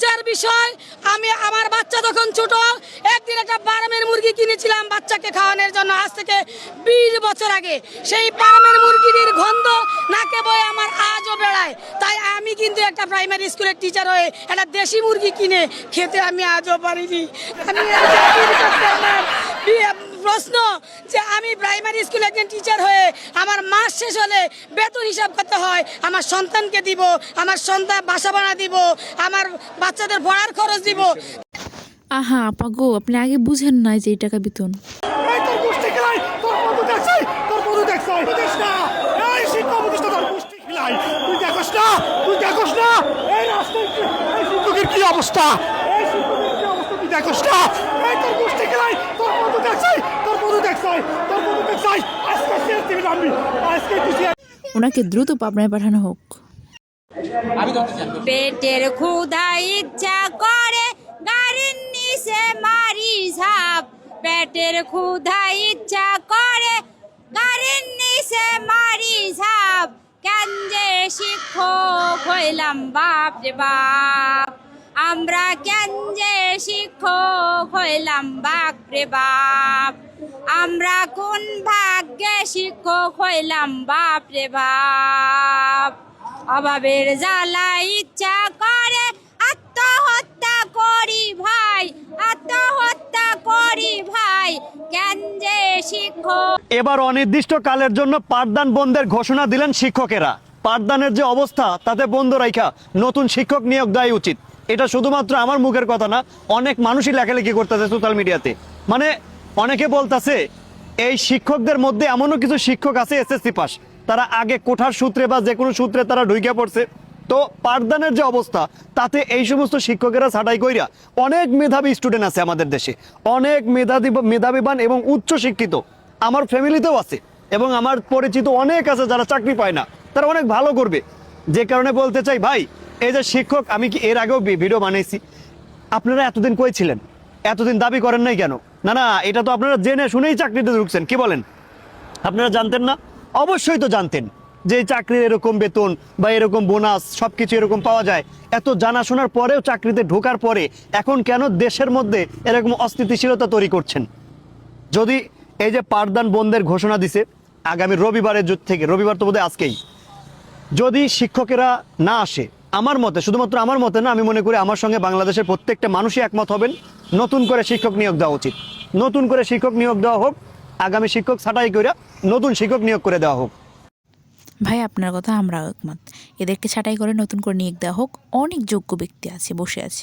লজ্জার বিষয়, আমি আমার বাচ্চা তখন ছোট, একদিন একটা বারামের মুরগি কিনেছিলাম বাচ্চাকে খাওয়ানোর জন্য, আজ থেকে বিশ বছর আগে। সেই বারামের মুরগির গন্ধ নাকে বয়ে আমার আজও বেড়ায়। তাই আমি কিন্তু একটা প্রাইমারি স্কুলের টিচার হয়ে একটা দেশি মুরগি কিনে খেতে আমি আজও পারিনি। আমি প্রশ্ন যে আমি প্রাইমারি স্কুলে একজন টিচার হয়ে আমার মাস শেষ হলে বেতন হিসাব করতে হয় আমার সন্তানকে দিব আমার সন্তান বাসা ভাড়া দিব আমার বাচ্চাদের পড়ার খরচ দিব। আহা আপা গো আপনি আগে বুঝেন নাই যে এই টাকা বেতন। তুই দেখোস না তুই দেখোস না। এই রাস্তায় কি অবস্থা এই শিক্ষকের কি অবস্থা তুই দেখোস না এই তোর গোষ্ঠী খেলাই তোর দেখছাই তোর দেখছাই তোর দেখছাই আজকে নামবি আজকে তুই ওনাকে দ্রুত পাবনায় পাঠানো হোক। পেটের ক্ষুধা ইচ্ছা করে গাড়ির নিচে মারি ঝাপ। পেটের ক্ষুধা ইচ্ছা করে গাড়ির নিচে মারি ঝাপ। কেন যে শিক্ষক হইলাম বাপ রে বাপ। আমরা কেন যে শিক্ষক হইলাম বাপ রে বাপ। আমরা কোন ভাগ্যে শিক্ষক হইলাম বাপ রে বাপ। অভাবের জ্বালা ইচ্ছা করে, আত্মহত্যা করি ভাই, আত্মহত্যা করি ভাই। কেন যে শিক্ষক এবার অনির্দিষ্ট কালের জন্য পাঠদান বন্ধের ঘোষণা দিলেন শিক্ষকেরা। পাঠদানের যে অবস্থা, তাতে বন্ধ রাখা নতুন শিক্ষক নিয়োগ দেওয়াই উচিত। এটা শুধুমাত্র আমার মুখের কথা না, অনেক মানুষই লেখালেখি করতেছে সোশ্যাল মিডিয়াতে মানে অনেকে বলতাছে, এই শিক্ষকদের মধ্যে এমনও কিছু শিক্ষক আছে এসএসসি পাস তারা আগে কোঠার সূত্রে বা যে কোনো সূত্রে তারা ঢুকে পড়ছে। তো পাঠদানের যে অবস্থা, তাতে এই সমস্ত শিক্ষকেরা ছাঁটাই কইরা অনেক মেধাবী স্টুডেন্ট আছে আমাদের দেশে। অনেক মেধাবী মেধাবীবান এবং উচ্চ শিক্ষিত আমার ফ্যামিলিতেও আছে এবং আমার পরিচিত অনেক আছে যারা চাকরি পায় না, তারা অনেক ভালো করবে। যে কারণে বলতে চাই, ভাই এই যে শিক্ষক, আমি কি এর আগেও ভিডিও বানাইছি? আপনারা এতদিন কই ছিলেন? এতদিন দাবি করেন নাই কেন? না না, এটা তো আপনারা জেনে শুনেই চাকরিতে ঢুকছেন, কি বলেন? আপনারা জানতেন না? অবশ্যই তো জানতেন যে চাকরির এরকম বেতন বা এরকম বোনাস, সবকিছু এরকম পাওয়া যায়। এত জানাশোনার পরেও চাকরিতে ঢোকার পরে এখন কেন দেশের মধ্যে এরকম অস্থিতিশীলতা তৈরি করছেন? যদি এই যে পাঠদান বন্ধের ঘোষণা দিছে, আগামী রবিবারের থেকে, রবিবার তো বোধহয় আজকেই, যদি শিক্ষকেরা না আসে আমার মতে, শুধুমাত্র আমার মতে না, আমি মনে করি আমার সঙ্গে বাংলাদেশের প্রত্যেকটা মানুষই একমত হবেন। নতুন করে শিক্ষক নিয়োগ দেওয়া উচিত। নতুন করে শিক্ষক নিয়োগ দেওয়া হোক, আগামী শিক্ষক ছাটাই করে নতুন শিক্ষক নিয়োগ করে দেওয়া হোক। ভাই, আপনার কথা আমরা একমত। এদেরকে ছাঁটাই করে নতুন করে নিয়োগ দেওয়া হোক, অনেক যোগ্য ব্যক্তি আছে, বসে আছে।